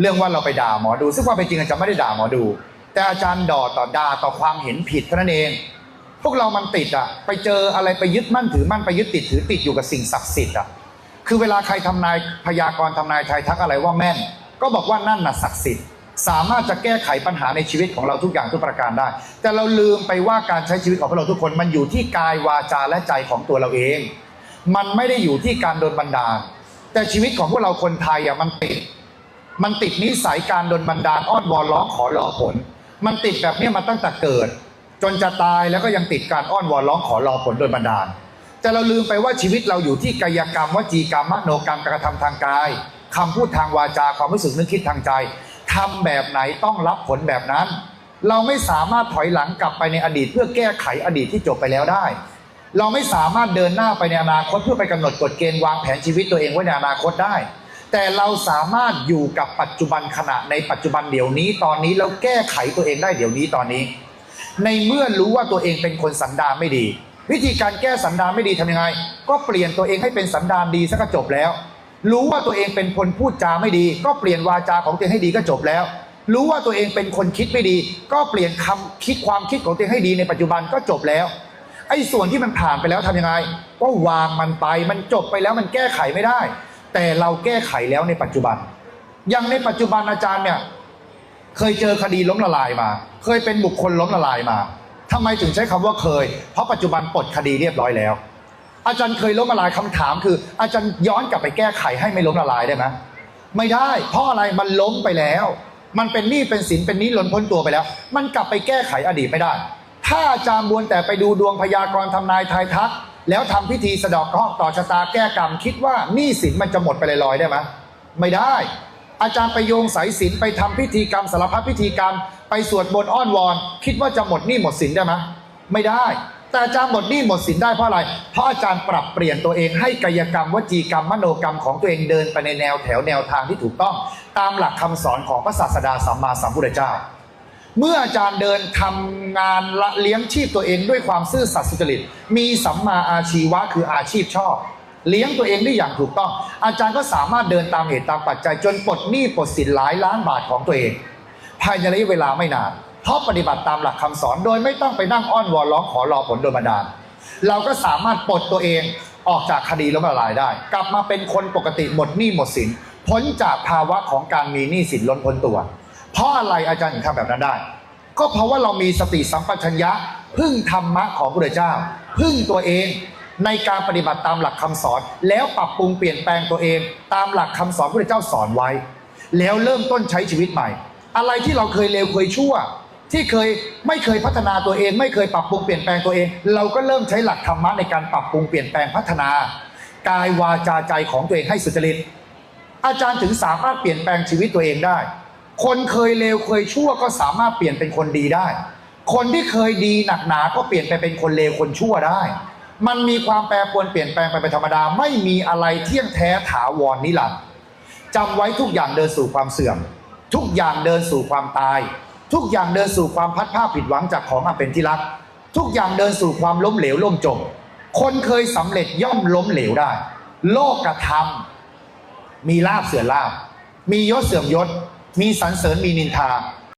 เรื่องว่าเราไปด่าหมอดู ซึ่งคว่าเป็นจริงอาจารย์ไม่ได้ด่าหมอดู แต่อาจารย์ด่อต่อด่าต่อความเห็นผิดเท่านั้นเอง พวกเรามันติดอะ ไปเจออะไรไปยึดมั่นถือมั่นไปยึดติดถือติดอยู่กับสิ่งศักดิ์สิทธิ์อะคือเวลาใครทำนายพยากรณ์ทำนายไทยทักอะไรว่าแม่น ก็บอกว่านั่นน่ะศักดิ์สิทธิ์สามารถจะแก้ไขปัญหาในชีวิตของเราทุกอย่างทุกประการได้ แต่เราลืมไปว่าการใช้ชีวิตของพวกเราทุกคนมันอยู่ที่กายวาจาและใจของตัวเราเอง มันไม่ได้อยู่ที่การโดนบันดาลแต่ชีวิตของพวกเราคนไทยอะมันติด มันติดนิสัยการโดนบันดาลอ้อนวอนร้องขอรอผล มันติดแบบนี้มาตั้งแต่เกิด จนจะตายแล้วก็ยังติดการอ้อนวอนร้องขอรอผลโดยบันดาล แต่เราลืมไปว่าชีวิตเราอยู่ที่กายกรรมวจีกรรมมโนกรรมการกระทำทางกายคำพูดทางวาจาความรู้สึกนึกคิดทางใจทำแบบไหนต้องรับผลแบบนั้น เราไม่สามารถถอยหลังกลับไปในอดีต เพื่อแก้ไขอดีตที่จบไปแล้วได้ เราไม่สามารถเดินหน้าไปในอนาคตเพื่อไปกำหนดกฎเกณฑ์วางแผนชีวิตตัวเองไว้ในอนาคตได้ แต่เราสามารถอยู่กับปัจจุบันขณะในปัจจุบันเดี๋ยวนี้ตอนนี้แล้วแก้ไขตัวเองได้เดี๋ยวนี้ตอนนี้ ในเมื่อรู้ว่าตัวเองเป็นคนสันดานไม่ดี วิธีการแก้สันดานไม่ดีทำยังไง ก็เปลี่ยนตัวเองให้เป็นสันดานดีซะก็จบแล้ว รู้ว่าตัวเองเป็นคนพูดจาไม่ดี ก็เปลี่ยนวาจาของตัวเองให้ดีก็จบแล้ว รู้ว่าตัวเองเป็นคนคิดไม่ดี ก็เปลี่ยนคำคิดความคิดของตัวเองให้ดีในปัจจุบันก็จบแล้วไอ้ส่วนที่มันผ่านไปแล้วทำยังไง ก็วางมันไปมันจบไปแล้วมันแก้ไขไม่ได้ แต่เราแก้ไขแล้วในปัจจุบันอย่างในปัจจุบันอาจารย์เนี่ย เคยเจอคดีล้มละลายมา เคยเป็นบุคคลล้มละลายมาทำไมถึงใช้คำว่าเคย เพราะปัจจุบันปลดคดีเรียบร้อยแล้ว อาจารย์เคยล้มละลายคำถาม คือ อาจารย์ย้อนกลับไปแก้ไขให้ไม่ล้มละลายได้ไหมไม่ได้ เพราะอะไรมันล้มไปแล้ว มันเป็นหนี้เป็นสินเป็นหนี้ล้นพ้นตัวไปแล้ว มันกลับไปแก้ไขอดีตไม่ได้ ถ้าอาจารย์บวนแต่ไปดูดวงพยากรณ์ทำนายทายทัก แล้วทำพิธีสะดอกเคราะห์ต่อชะตาแก้กรรม คิดว่าหนี้สินมันจะหมดไปลอยๆได้ไหมไม่ได้ อาจารย์ไปโยงสายสินไปทำพิธีกรรมสารพัดพิธีกรรม ไปสวดมนอ้อนวอน คิดว่าจะหมดหนี้หมดสินได้ไหมไม่ได้ แต่อาจารย์หมดหนี้หมดสินได้เพราะอะไร เพราะอาจารย์ปรับเปลี่ยนตัวเองให้กายกรรมวจีกรรมมโนกรรมของตัวเองเดินไปในแนวแถวแนวทางที่ถูกต้อง ตามหลักคำสอนของพระศาสดาสัมมาสัมพุทธเจ้า เมื่ออาจารย์เดินทำงานละเลี้ยงชีพตัวเองด้วยความซื่อสัตย์สุจริต มีสัมมาอาชีวะคืออาชีพชอบ เลี้ยงตัวเองได้อย่างถูกต้อง อาจารย์ก็สามารถเดินตามเหตุตามปัจจัย จนปลดหนี้ปลดสินหลายล้านบาทของตัวเอง ภายในระยะเวลาไม่นาน เพราะปฏิบัติตามหลักคำสอนโดยไม่ต้องไปนั่งอ้อนวอนร้องขอรอผลโดยบันดาล เราก็สามารถปลดตัวเองออกจากคดีล้มละลายได้ กลับมาเป็นคนปกติหมดหนี้หมดสินพ้นจากภาวะของการมีหนี้สินล้นพ้นตัว เพราะอะไรอาจารย์ถึงทำแบบนั้นได้ ก็เพราะว่าเรามีสติสัมปชัญญะพึ่งธรรมะของพระเจ้า พึ่งตัวเองในการปฏิบัติตามหลักคำสอน แล้วปรับปรุงเปลี่ยนแปลงตัวเอง ตามหลักคำสอนพระเจ้าสอนไว้ แล้วเริ่มต้นใช้ชีวิตใหม่ อะไรที่เราเคยเลวเคยชั่ว ที่เคยไม่เคยพัฒนาตัวเอง ไม่เคยปรับปรุงเปลี่ยนแปลงตัวเอง เราก็เริ่มใช้หลักธรรมะในการปรับปรุงเปลี่ยนแปลงพัฒนากายวาจาใจของตัวเองให้สุจริตอาจารย์ถึงสามารถเปลี่ยนแปลงชีวิตตัวเองได้ คนเคยเลวเคยชั่วก็สามารถเปลี่ยนเป็นคนดีได้ คนที่เคยดีหนักหนาก็เปลี่ยนไปเป็นคนเลวคนชั่วได้ มันมีความแปรปรวนเปลี่ยนแปลงไปเป็นธรรมดา ไม่มีอะไรเที่ยงแท้ถาวรนิรันดร์จำไว้ทุกอย่างเดินสู่ความเสื่อม ทุกอย่างเดินสู่ความตาย ทุกอย่างเดินสู่ความพัดผ้าผิดหวังจากของอันเป็นที่รัก ทุกอย่างเดินสู่ความล้มเหลวล่มจม คนเคยสำเร็จย่อมล้มเหลวได้ โลกกระทำมีลาบเสื่อมลาบ มียศเสื่อมยศ มีสรรเสริญมีนินทา